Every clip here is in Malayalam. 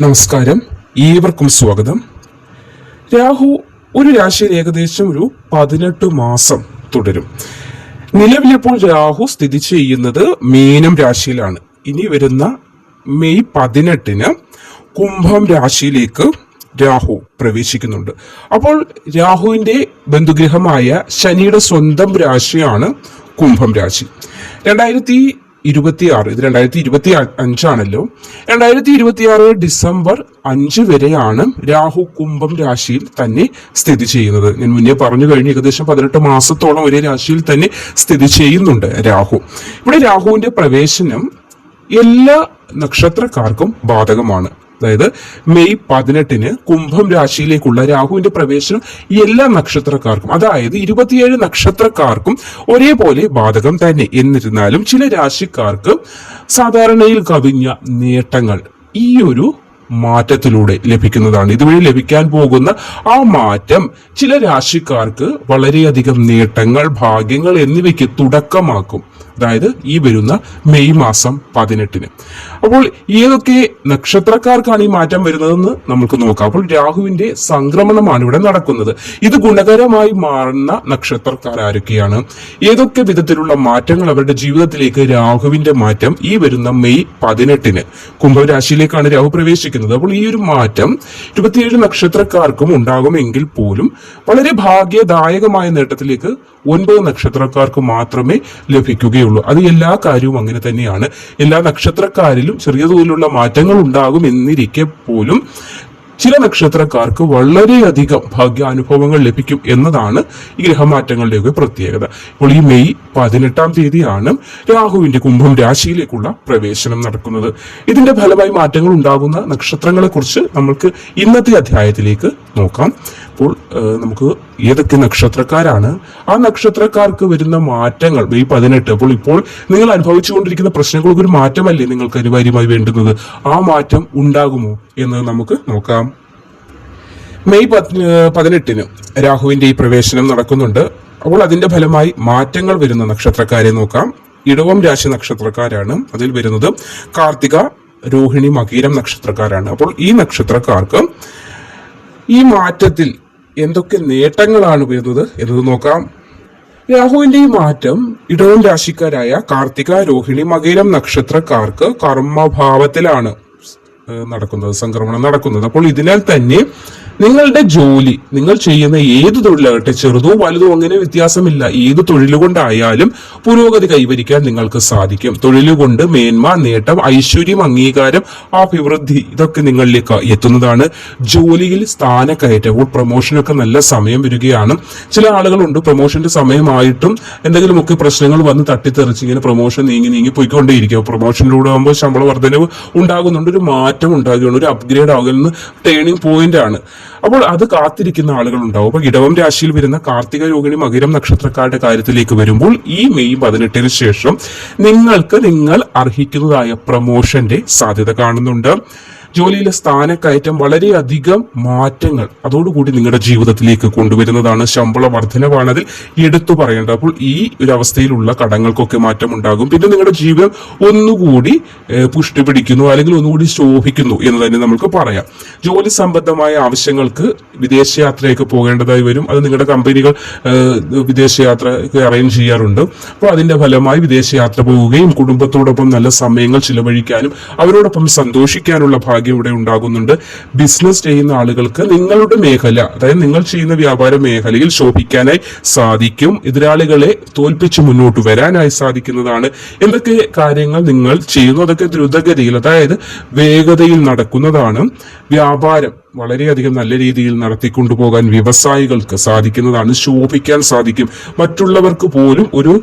നമസ്കാരം. ഏവർക്കും സ്വാഗതം. രാഹു ഒരു രാശിയിൽ ഏകദേശം ഒരു പതിനെട്ട് മാസം തുടരും. നിലവിലിപ്പോൾ രാഹു സ്ഥിതി ചെയ്യുന്നത് മീനം രാശിയിലാണ്. ഇനി വരുന്ന മെയ് പതിനെട്ടിന് കുംഭം രാശിയിലേക്ക് രാഹു പ്രവേശിക്കുന്നുണ്ട്. അപ്പോൾ രാഹുവിന്റെ ബന്ധുഗ്രഹമായ ശനിയുടെ സ്വന്തം രാശിയാണ് കുംഭം രാശി. രണ്ടായിരത്തി ഇരുപത്തി ആറ് ഇത് രണ്ടായിരത്തി ഇരുപത്തി അഞ്ചാണല്ലോ രണ്ടായിരത്തി ഇരുപത്തി ആറ് ഡിസംബർ അഞ്ച് വരെയാണ് രാഹു കുംഭം രാശിയിൽ തന്നെ സ്ഥിതി ചെയ്യുന്നത്. ഞാൻ മുന്നേ പറഞ്ഞു കഴിഞ്ഞ് ഏകദേശം പതിനെട്ട് മാസത്തോളം ഒരേ രാശിയിൽ തന്നെ സ്ഥിതി ചെയ്യുന്നുണ്ട് രാഹു. ഇവിടെ രാഹുവിന്റെ പ്രവേശനം എല്ലാ നക്ഷത്രക്കാർക്കും ബാധകമാണ്. അതായത് മെയ് പതിനെട്ടിന് കുംഭം രാശിയിലേക്കുള്ള രാഹുവിന്റെ പ്രവേശനം എല്ലാ നക്ഷത്രക്കാർക്കും അതായത് ഇരുപത്തിയേഴ് നക്ഷത്രക്കാർക്കും ഒരേപോലെ ബാധകം തന്നെ. എന്നിരുന്നാലും ചില രാശിക്കാർക്ക് സാധാരണയിൽ കവിഞ്ഞ നേട്ടങ്ങൾ ഈ ഒരു മാറ്റത്തിലൂടെ ലഭിക്കുന്നതാണ്. ഇതുവഴി ലഭിക്കാൻ പോകുന്ന ആ മാറ്റം ചില രാശിക്കാർക്ക് വളരെയധികം നേട്ടങ്ങൾ ഭാഗ്യങ്ങൾ എന്നിവയ്ക്ക് തുടക്കമാക്കും. അതായത് ഈ വരുന്ന മെയ് മാസം പതിനെട്ടിന്. അപ്പോൾ ഏതൊക്കെ നക്ഷത്രക്കാർക്കാണ് ഈ മാറ്റം വരുന്നതെന്ന് നമുക്ക് നോക്കാം. അപ്പോൾ രാഹുവിന്റെ സംക്രമണമാണ് ഇവിടെ നടക്കുന്നത്. ഇത് ഗുണകരമായി മാറുന്ന നക്ഷത്രക്കാർ ആരൊക്കെയാണ്? ഏതൊക്കെ വിധത്തിലുള്ള മാറ്റങ്ങൾ അവരുടെ ജീവിതത്തിലേക്ക് രാഹുവിന്റെ മാറ്റം ഈ വരുന്ന മെയ് പതിനെട്ടിന് കുംഭരാശിയിലേക്കാണ് രാഹു പ്രവേശിക്കുന്നത്. അപ്പോൾ ഈ ഒരു മാറ്റം ഇരുപത്തിയേഴ് നക്ഷത്രക്കാർക്കും ഉണ്ടാകുമെങ്കിൽ പോലും വളരെ ഭാഗ്യദായകമായ നേട്ടത്തിലേക്ക് ഒൻപത് നക്ഷത്രക്കാർക്ക് മാത്രമേ ലഭിക്കുകയുള്ളൂ. അത് എല്ലാ കാര്യവും അങ്ങനെ തന്നെയാണ്. എല്ലാ നക്ഷത്രക്കാരിലും ചെറിയ തോതിലുള്ള മാറ്റങ്ങൾ ഉണ്ടാകും എന്നിരിക്കെ പോലും ചില നക്ഷത്രക്കാർക്ക് വളരെയധികം ഭാഗ്യാനുഭവങ്ങൾ ലഭിക്കും എന്നതാണ് ഈ ഗ്രഹമാറ്റങ്ങളുടെയൊക്കെ പ്രത്യേകത. ഇപ്പോൾ ഈ മെയ് പതിനെട്ടാം തീയതിയാണ് രാഹുവിന്റെ കുംഭം രാശിയിലേക്കുള്ള പ്രവേശനം നടക്കുന്നത്. ഇതിന്റെ ഫലമായി മാറ്റങ്ങൾ ഉണ്ടാകുന്ന നക്ഷത്രങ്ങളെക്കുറിച്ച് നമുക്ക് ഇന്നത്തെ അധ്യായത്തിലേക്ക് നോക്കാം. അപ്പോൾ നമുക്ക് ഏതൊക്കെ നക്ഷത്രക്കാരാണ് ആ നക്ഷത്രക്കാർക്ക് വരുന്ന മാറ്റങ്ങൾ മെയ് പതിനെട്ട് അപ്പോൾ ഇപ്പോൾ നിങ്ങൾ അനുഭവിച്ചുകൊണ്ടിരിക്കുന്ന പ്രശ്നങ്ങൾക്ക് ഒരു മാറ്റമല്ലേ നിങ്ങൾക്ക് അനിവാര്യമായി വേണ്ടുന്നത്? ആ മാറ്റം ഉണ്ടാകുമോ എന്ന് നമുക്ക് നോക്കാം. മെയ് പതിനെട്ടിന് രാഹുവിന്റെ ഈ പ്രവേശനം നടക്കുന്നുണ്ട്. അപ്പോൾ അതിന്റെ ഫലമായി മാറ്റങ്ങൾ വരുന്ന നക്ഷത്രക്കാരെ നോക്കാം. ഇടവം രാശി നക്ഷത്രക്കാരാണ് അതിൽ വരുന്നത്. കാർത്തിക രോഹിണി മകീരം നക്ഷത്രക്കാരാണ്. അപ്പോൾ ഈ നക്ഷത്രക്കാർക്ക് ഈ മാറ്റത്തിൽ എന്തൊക്കെ നേട്ടങ്ങളാണ് വരുന്നത് എന്നത് നോക്കാം. രാഹുവിന്റെ ഈ മാറ്റം ഇടവം രാശിക്കാരായ കാർത്തിക രോഹിണി മകീരം നക്ഷത്രക്കാർക്ക് കർമ്മഭാവത്തിലാണ് നടക്കുന്നത് സംക്രമണം നടക്കുന്നത്. അപ്പോൾ ഇതിനാൽ തന്നെ നിങ്ങളുടെ ജോലി നിങ്ങൾ ചെയ്യുന്ന ഏത് തൊഴിലാകട്ടെ ചെറുതോ വലുതോ അങ്ങനെ വ്യത്യാസമില്ല. ഏത് തൊഴിൽ കൊണ്ടായാലും പുരോഗതി കൈവരിക്കാൻ നിങ്ങൾക്ക് സാധിക്കും. തൊഴിലുകൊണ്ട് മേന്മ നേട്ടം ഐശ്വര്യം അംഗീകാരം അഭിവൃദ്ധി ഇതൊക്കെ നിങ്ങളിലേക്ക് എത്തുന്നതാണ്. ജോലിയിൽ സ്ഥാനക്കയറ്റവും പ്രൊമോഷനൊക്കെ നല്ല സമയം വരികയാണ്. ചില ആളുകളുണ്ട് പ്രൊമോഷന്റെ സമയമായിട്ടും എന്തെങ്കിലുമൊക്കെ പ്രശ്നങ്ങൾ വന്ന് തട്ടിത്തെറിച്ച് ഇങ്ങനെ പ്രൊമോഷൻ നീങ്ങി നീങ്ങി പോയിക്കൊണ്ടേയിരിക്കും. പ്രൊമോഷനിലൂടെ ആകുമ്പോൾ ശമ്പള വർധനവ് ഉണ്ടാകുന്നുണ്ട് ഒരു മാറ്റം ഉണ്ടാകുകയാണ് ഒരു അപ്ഗ്രേഡ് ആകുന്ന ടേണിംഗ് പോയിന്റ് ആണ്. അപ്പോൾ അത് കാത്തിരിക്കുന്ന ആളുകൾ ഉണ്ടാവും അപ്പൊ ഇടവം രാശിയിൽ വരുന്ന കാർത്തിക രോഹിണി മകരം നക്ഷത്രക്കാരുടെ കാര്യത്തിലേക്ക് വരുമ്പോൾ ഈ മെയ് പതിനെട്ടിന് ശേഷം നിങ്ങൾക്ക് നിങ്ങൾ അർഹിക്കുന്നതായ പ്രമോഷന്റെ സാധ്യത കാണുന്നുണ്ട്. ജോലിയിലെ സ്ഥാനക്കയറ്റം വളരെയധികം മാറ്റങ്ങൾ അതോടുകൂടി നിങ്ങളുടെ ജീവിതത്തിലേക്ക് കൊണ്ടുവരുന്നതാണ് ശമ്പള വർധനവാണ് അതിൽ എടുത്തു പറയേണ്ടത്. അപ്പോൾ ഈ ഒരു അവസ്ഥയിലുള്ള കടങ്ങൾക്കൊക്കെ മാറ്റം ഉണ്ടാകും. പിന്നെ നിങ്ങളുടെ ജീവിതം ഒന്നുകൂടി പുഷ്ടി പിടിക്കുന്നു അല്ലെങ്കിൽ ഒന്നുകൂടി ശോഭിക്കുന്നു എന്ന് തന്നെ നമുക്ക് പറയാം. ജോലി സംബന്ധമായ ആവശ്യങ്ങൾക്ക് വിദേശയാത്രയൊക്കെ പോകേണ്ടതായി വരും. അത് നിങ്ങളുടെ കമ്പനികൾ വിദേശയാത്ര അറേഞ്ച് ചെയ്യാറുണ്ട്. അപ്പോൾ അതിന്റെ ഫലമായി വിദേശയാത്ര പോവുകയും കുടുംബത്തോടൊപ്പം നല്ല സമയങ്ങൾ ചിലവഴിക്കാനും അവരോടൊപ്പം സന്തോഷിക്കാനുള്ള ഭാഗ്യം ഇവിടെ ഉണ്ടാകുന്നുണ്ട്. ബിസിനസ് ചെയ്യുന്ന ആളുകൾക്ക് നിങ്ങളുടെ മേഖല അതായത് നിങ്ങൾ ചെയ്യുന്ന വ്യാപാര മേഖലയിൽ ശോഭിക്കാനായി സാധിക്കും. എതിരാളികളെ തോൽപ്പിച്ച് മുന്നോട്ട് വരാനായി സാധിക്കുന്നതാണ്. എന്തൊക്കെ കാര്യങ്ങൾ നിങ്ങൾ ചെയ്യുന്നു? അതൊക്കെ ദ്രുതഗതിയിൽ അതായത് വേഗതയിൽ നടക്കുന്നതാണ്. വ്യാപാരം വളരെയധികം നല്ല രീതിയിൽ നടത്തിക്കൊണ്ടുപോകാൻ വ്യവസായികൾക്ക് സാധിക്കുന്നതാണ് ശോഭിക്കാൻ സാധിക്കും. മറ്റുള്ളവർക്ക് പോലും ഒരു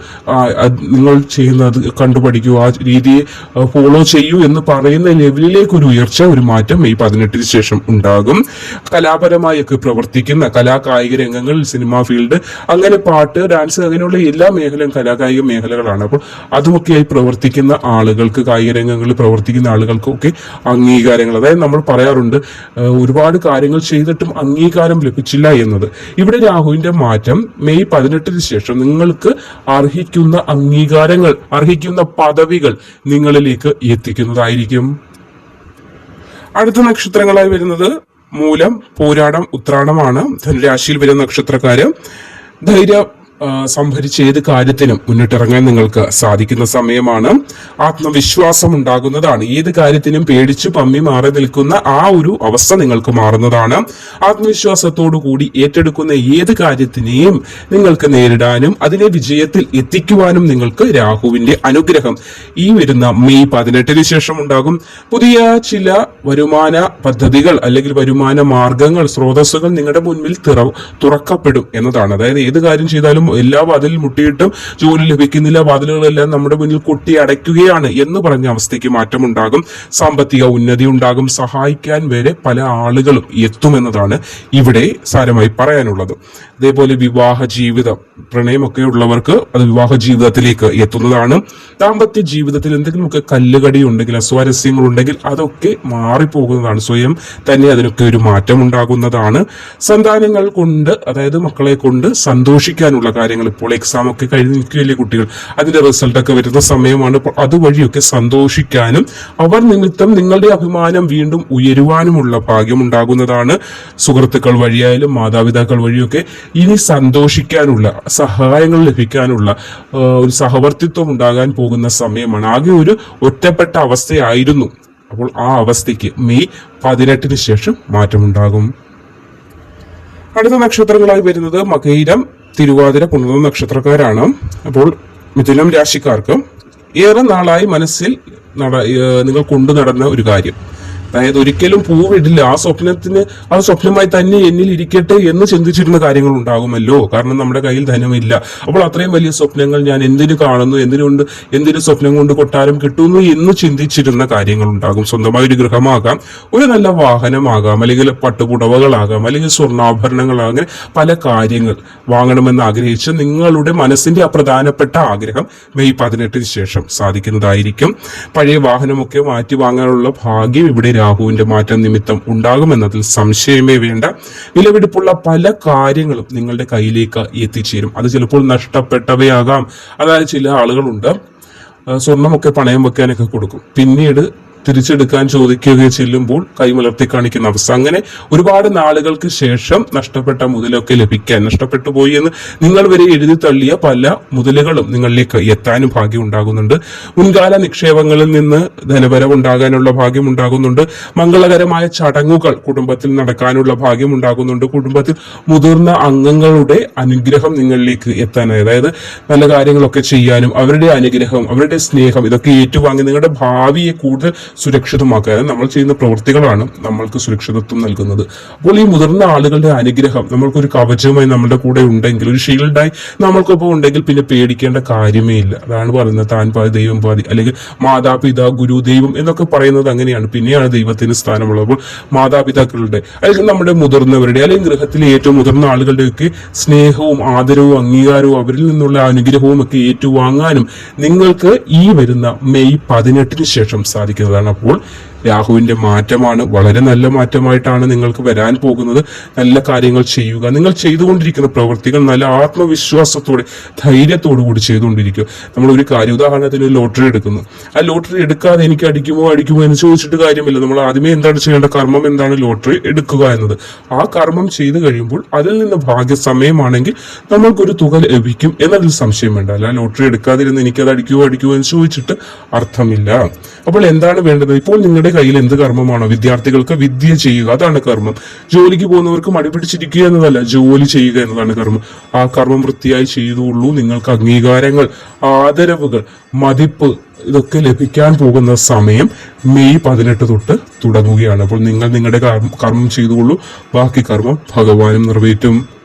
നിങ്ങൾ ചെയ്യുന്നത് കണ്ടുപഠിക്കൂ ആ രീതിയെ ഫോളോ ചെയ്യൂ എന്ന് പറയുന്ന ലെവലിലേക്ക് ഒരു ഉയർച്ച ഒരു മാറ്റം ഈ പതിനെട്ടിന് ശേഷം ഉണ്ടാകും. കലാപരമായൊക്കെ പ്രവർത്തിക്കുന്ന കലാ കായിക രംഗങ്ങൾ സിനിമാ ഫീൽഡ് അങ്ങനെ പാട്ട് ഡാൻസ് അങ്ങനെയുള്ള എല്ലാ മേഖലയും കലാകായിക മേഖലകളാണ്. അപ്പോൾ അതുമൊക്കെയായി പ്രവർത്തിക്കുന്ന ആളുകൾക്ക് കായിക രംഗങ്ങളിൽ പ്രവർത്തിക്കുന്ന ആളുകൾക്കൊക്കെ അംഗീകാരങ്ങൾ. അതായത് നമ്മൾ പറയാറുണ്ട് ആ, ഒരുപാട് കാര്യങ്ങൾ ചെയ്തിട്ടും അംഗീകാരം ലഭിച്ചില്ല എന്നത്. ഇവിടെ രാഹുവിന്റെ മാറ്റം മെയ് പതിനെട്ടിന് ശേഷം നിങ്ങൾക്ക് അർഹിക്കുന്ന അംഗീകാരങ്ങൾ അർഹിക്കുന്ന പദവികൾ നിങ്ങളിലേക്ക് എത്തിക്കുന്നതായിരിക്കും. അടുത്ത നക്ഷത്രങ്ങളായി വരുന്നത് മൂലം പോരാടം ഉത്രാടമാണ്. ധനുരാശിയിൽ വരുന്ന നക്ഷത്രക്കാര്. ധൈര്യം സംഭരിച്ച് ഏത് കാര്യത്തിനും മുന്നിട്ടിറങ്ങാൻ നിങ്ങൾക്ക് സാധിക്കുന്ന സമയമാണ്. ആത്മവിശ്വാസം ഉണ്ടാകുന്നതാണ്. ഏത് കാര്യത്തിനും പേടിച്ച് പമ്മി മാറി നിൽക്കുന്ന ആ ഒരു അവസ്ഥ നിങ്ങൾക്ക് മാറുന്നതാണ്. ആത്മവിശ്വാസത്തോടു കൂടി ഏറ്റെടുക്കുന്ന ഏത് കാര്യത്തിനെയും നിങ്ങൾക്ക് നേരിടാനും അതിനെ വിജയത്തിൽ എത്തിക്കുവാനും നിങ്ങൾക്ക് രാഹുവിന്റെ അനുഗ്രഹം ഈ വരുന്ന മെയ് പതിനെട്ടിന് ശേഷം ഉണ്ടാകും. പുതിയ ചില വരുമാന പദ്ധതികൾ അല്ലെങ്കിൽ വരുമാന മാർഗങ്ങൾ സ്രോതസ്സുകൾ നിങ്ങളുടെ മുന്നിൽ തുറ തുറക്കപ്പെടും എന്നതാണ്. അതായത് ഏത് കാര്യം ചെയ്താലും എല്ലാ വാതിലിൽ മുട്ടിയിട്ടും ജോലി ലഭിക്കുന്നില്ല വാതിലുകളെല്ലാം നമ്മുടെ മുന്നിൽ കൊട്ടി അടയ്ക്കുകയാണ് എന്ന് പറഞ്ഞ അവസ്ഥയ്ക്ക് മാറ്റമുണ്ടാകും. സാമ്പത്തിക ഉന്നതി ഉണ്ടാകും. സഹായിക്കാൻ വരെ പല ആളുകളും എത്തുമെന്നതാണ് ഇവിടെ സാരമായി പറയാനുള്ളത്. അതേപോലെ വിവാഹ ജീവിതം പ്രണയമൊക്കെ ഉള്ളവർക്ക് അത് വിവാഹ ജീവിതത്തിലേക്ക് എത്തുന്നതാണ്. ദാമ്പത്യ ജീവിതത്തിൽ എന്തെങ്കിലുമൊക്കെ കല്ലുകടി ഉണ്ടെങ്കിൽ അസ്വാരസ്യങ്ങൾ ഉണ്ടെങ്കിൽ അതൊക്കെ മാറിപ്പോകുന്നതാണ് സ്വയം. തന്നെ അതിനൊക്കെ ഒരു മാറ്റം ഉണ്ടാകുന്നതാണ് സന്താനങ്ങൾ കൊണ്ട് അതായത് മക്കളെ കൊണ്ട് സന്തോഷിക്കാനുള്ള കാര്യങ്ങൾ ഇപ്പോൾ എക്സാം ഒക്കെ കഴിഞ്ഞ് നിൽക്കുകയല്ലേ കുട്ടികൾ? അതിന്റെ റിസൾട്ട് ഒക്കെ വരുന്ന സമയമാണ്. അതുവഴിയൊക്കെ സന്തോഷിക്കാനും അവർ നിമിത്തം നിങ്ങളുടെ അഭിമാനം വീണ്ടും ഉയരുവാനുമുള്ള ഭാഗ്യം ഉണ്ടാകുന്നതാണ് സുഹൃത്തുക്കൾ വഴിയായാലും മാതാപിതാക്കൾ വഴിയൊക്കെ ഇനി സന്തോഷിക്കാനുള്ള സഹായങ്ങൾ ലഭിക്കാനുള്ള ഒരു സഹവർത്തിത്വം ഉണ്ടാകാൻ പോകുന്ന സമയമാണ്. ആകെ ഒരു ഒറ്റപ്പെട്ട അവസ്ഥയായിരുന്നു. അപ്പോൾ ആ അവസ്ഥയ്ക്ക് മെയ് പതിനെട്ടിന് ശേഷം മാറ്റമുണ്ടാകും. അടുത്ത നക്ഷത്രങ്ങളായി വരുന്നത് മകയിരം തിരുവാതിര പുണർന്ന നക്ഷത്രക്കാരാണ്. അപ്പോൾ മിഥുനം രാശിക്കാർക്ക് ഏറെ നാളായി മനസ്സിൽ നട നിങ്ങൾ കൊണ്ടു നടന്ന ഒരു കാര്യം. അതായത് ഒരിക്കലും പൂവിടില്ല. ആ സ്വപ്നത്തിന് ആ സ്വപ്നമായി തന്നെ എന്നിൽ ഇരിക്കട്ടെ എന്ന് ചിന്തിച്ചിരുന്ന കാര്യങ്ങൾ ഉണ്ടാകുമല്ലോ. കാരണം നമ്മുടെ കയ്യിൽ ധനമില്ല. അപ്പോൾ അത്രയും വലിയ സ്വപ്നങ്ങൾ ഞാൻ എന്തിനു കാണുന്നു? എന്തിനുകൊണ്ട് എന്തിനു സ്വപ്നം കൊണ്ട് കൊട്ടാരം കിട്ടുന്നു എന്ന് ചിന്തിച്ചിരുന്ന കാര്യങ്ങൾ ഉണ്ടാകും. സ്വന്തമായ ഒരു ഗൃഹമാകാം ഒരു നല്ല വാഹനമാകാം അല്ലെങ്കിൽ പട്ടുപുടവകളാകാം അല്ലെങ്കിൽ സ്വർണാഭരണങ്ങളാകാം അങ്ങനെ പല കാര്യങ്ങൾ വാങ്ങണമെന്ന് ആഗ്രഹിച്ച് നിങ്ങളുടെ മനസ്സിന്റെ ആ പ്രധാനപ്പെട്ട ആഗ്രഹം മെയ് പതിനെട്ടിന് ശേഷം സാധിക്കുന്നതായിരിക്കും. പഴയ വാഹനമൊക്കെ മാറ്റി വാങ്ങാനുള്ള ഭാഗ്യം ഇവിടെ രാഹുവിന്റെ മാറ്റം നിമിത്തം ഉണ്ടാകുമെന്നതിൽ സംശയമേ വേണ്ട. വിലവെടുപ്പുള്ള പല കാര്യങ്ങളും നിങ്ങളുടെ കയ്യിലേക്ക് എത്തിച്ചേരും. അത് ചിലപ്പോൾ നഷ്ടപ്പെട്ടവയാകാം. അതായത് ചില ആളുകളുണ്ട് സ്വർണമൊക്കെ പണയം വെക്കാനൊക്കെ കൊടുക്കും. പിന്നീട് തിരിച്ചെടുക്കാൻ ചോദിക്കുകയോ ചെല്ലുമ്പോൾ കൈമലർത്തി കാണിക്കുന്ന അവസ്ഥ. അങ്ങനെ ഒരുപാട് നാളുകൾക്ക് ശേഷം നഷ്ടപ്പെട്ട മുതലൊക്കെ ലഭിക്കാൻ നഷ്ടപ്പെട്ടു പോയി എന്ന് നിങ്ങൾ വരെ എഴുതി തള്ളിയ പല മുതലുകളും നിങ്ങളിലേക്ക് എത്താനും ഭാഗ്യം ഉണ്ടാകുന്നുണ്ട്. മുൻകാല നിക്ഷേപങ്ങളിൽ നിന്ന് ധനവരവ് ഉണ്ടാകാനുള്ള ഭാഗ്യം ഉണ്ടാകുന്നുണ്ട്. മംഗളകരമായ ചടങ്ങുകൾ കുടുംബത്തിൽ നടക്കാനുള്ള ഭാഗ്യം ഉണ്ടാകുന്നുണ്ട്. കുടുംബത്തിൽ മുതിർന്ന അംഗങ്ങളുടെ അനുഗ്രഹം നിങ്ങളിലേക്ക് എത്താനായി. അതായത് നല്ല കാര്യങ്ങളൊക്കെ ചെയ്യാനും അവരുടെ അനുഗ്രഹം അവരുടെ സ്നേഹം ഇതൊക്കെ ഏറ്റുവാങ്ങി നിങ്ങളുടെ ഭാവിയെ കൂടുതൽ സുരക്ഷിതമാക്കുക. അതായത് നമ്മൾ ചെയ്യുന്ന പ്രവൃത്തികളാണ് നമ്മൾക്ക് സുരക്ഷിതത്വം നൽകുന്നത്. അപ്പോൾ ഈ മുതിർന്ന ആളുകളുടെ അനുഗ്രഹം നമ്മൾക്കൊരു കവചമായി നമ്മുടെ കൂടെ ഉണ്ടെങ്കിൽ ഒരു ഷീൽഡായി നമ്മൾക്കൊപ്പം ഉണ്ടെങ്കിൽ പിന്നെ പേടിക്കേണ്ട കാര്യമേ ഇല്ല. അതാണ് പറയുന്നത് താൻ പാതി ദൈവം പാതി അല്ലെങ്കിൽ മാതാപിതാ ഗുരു ദൈവം എന്നൊക്കെ പറയുന്നത് അങ്ങനെയാണ്. പിന്നെയാണ് ദൈവത്തിന് സ്ഥാനമുള്ളത്. അപ്പോൾ മാതാപിതാക്കളുടെ അല്ലെങ്കിൽ നമ്മുടെ മുതിർന്നവരുടെ അല്ലെങ്കിൽ ഗൃഹത്തിലെ ഏറ്റവും മുതിർന്ന ആളുകളുടെയൊക്കെ സ്നേഹവും ആദരവും അംഗീകാരവും അവരിൽ നിന്നുള്ള അനുഗ്രഹവും ഒക്കെ ഏറ്റുവാങ്ങാനും നിങ്ങൾക്ക് ഈ വരുന്ന മെയ് പതിനെട്ടിന് ശേഷം സാധിക്കുന്നതാണ്. അപ്പോൾ രാഹുവിന്റെ മാറ്റമാണ്. വളരെ നല്ല മാറ്റമായിട്ടാണ് നിങ്ങൾക്ക് വരാൻ പോകുന്നത്. നല്ല കാര്യങ്ങൾ ചെയ്യുക. നിങ്ങൾ ചെയ്തുകൊണ്ടിരിക്കുന്ന പ്രവൃത്തികൾ നല്ല ആത്മവിശ്വാസത്തോടെ ധൈര്യത്തോടു കൂടി ചെയ്തുകൊണ്ടിരിക്കുക. നമ്മൾ ഒരു കാര്യം ഉദാഹരണത്തിന് ലോട്ടറി എടുക്കുന്നു. ആ ലോട്ടറി എടുക്കാതെ എനിക്ക് അടിക്കുമോ അടിക്കുമോ എന്ന് ചോദിച്ചിട്ട് കാര്യമില്ല. നമ്മൾ ആദ്യമേ എന്താണ് ചെയ്യേണ്ട കർമ്മം എന്താണ് ലോട്ടറി എടുക്കുക എന്നത്. ആ കർമ്മം ചെയ്തു കഴിയുമ്പോൾ അതിൽ നിന്ന് ഭാഗ്യസമയമാണെങ്കിൽ നമ്മൾക്കൊരു തുക ലഭിക്കും എന്നതിൽ സംശയം വേണ്ട. അല്ല ലോട്ടറി എടുക്കാതിരുന്ന് എനിക്കത് അടിക്കുമോ അടിക്കുമോ എന്ന് ചോദിച്ചിട്ട് അർത്ഥമില്ല. അപ്പോൾ എന്താണ് വേണ്ടത്? ഇപ്പോൾ നിങ്ങളുടെ കയ്യിൽ എന്ത് കർമ്മമാണോ വിദ്യാർത്ഥികൾക്ക് വിദ്യ ചെയ്യുക അതാണ് കർമ്മം. ജോലിക്ക് പോകുന്നവർക്ക് മടി പിടിച്ചിരിക്കുക എന്നതല്ല ജോലി ചെയ്യുക എന്നതാണ് കർമ്മം. ആ കർമ്മം വൃത്തിയായി ചെയ്തുള്ളൂ നിങ്ങൾക്ക് അംഗീകാരങ്ങൾ ആദരവുകൾ മതിപ്പ് ഇതൊക്കെ ലഭിക്കാൻ പോകുന്ന സമയം മെയ് പതിനെട്ട് തൊട്ട് തുടങ്ങുകയാണ്. അപ്പോൾ നിങ്ങൾ നിങ്ങളുടെ കർമ്മം ചെയ്തുകൊള്ളൂ. ബാക്കി കർമ്മം ഭഗവാനും നിറവേറ്റും.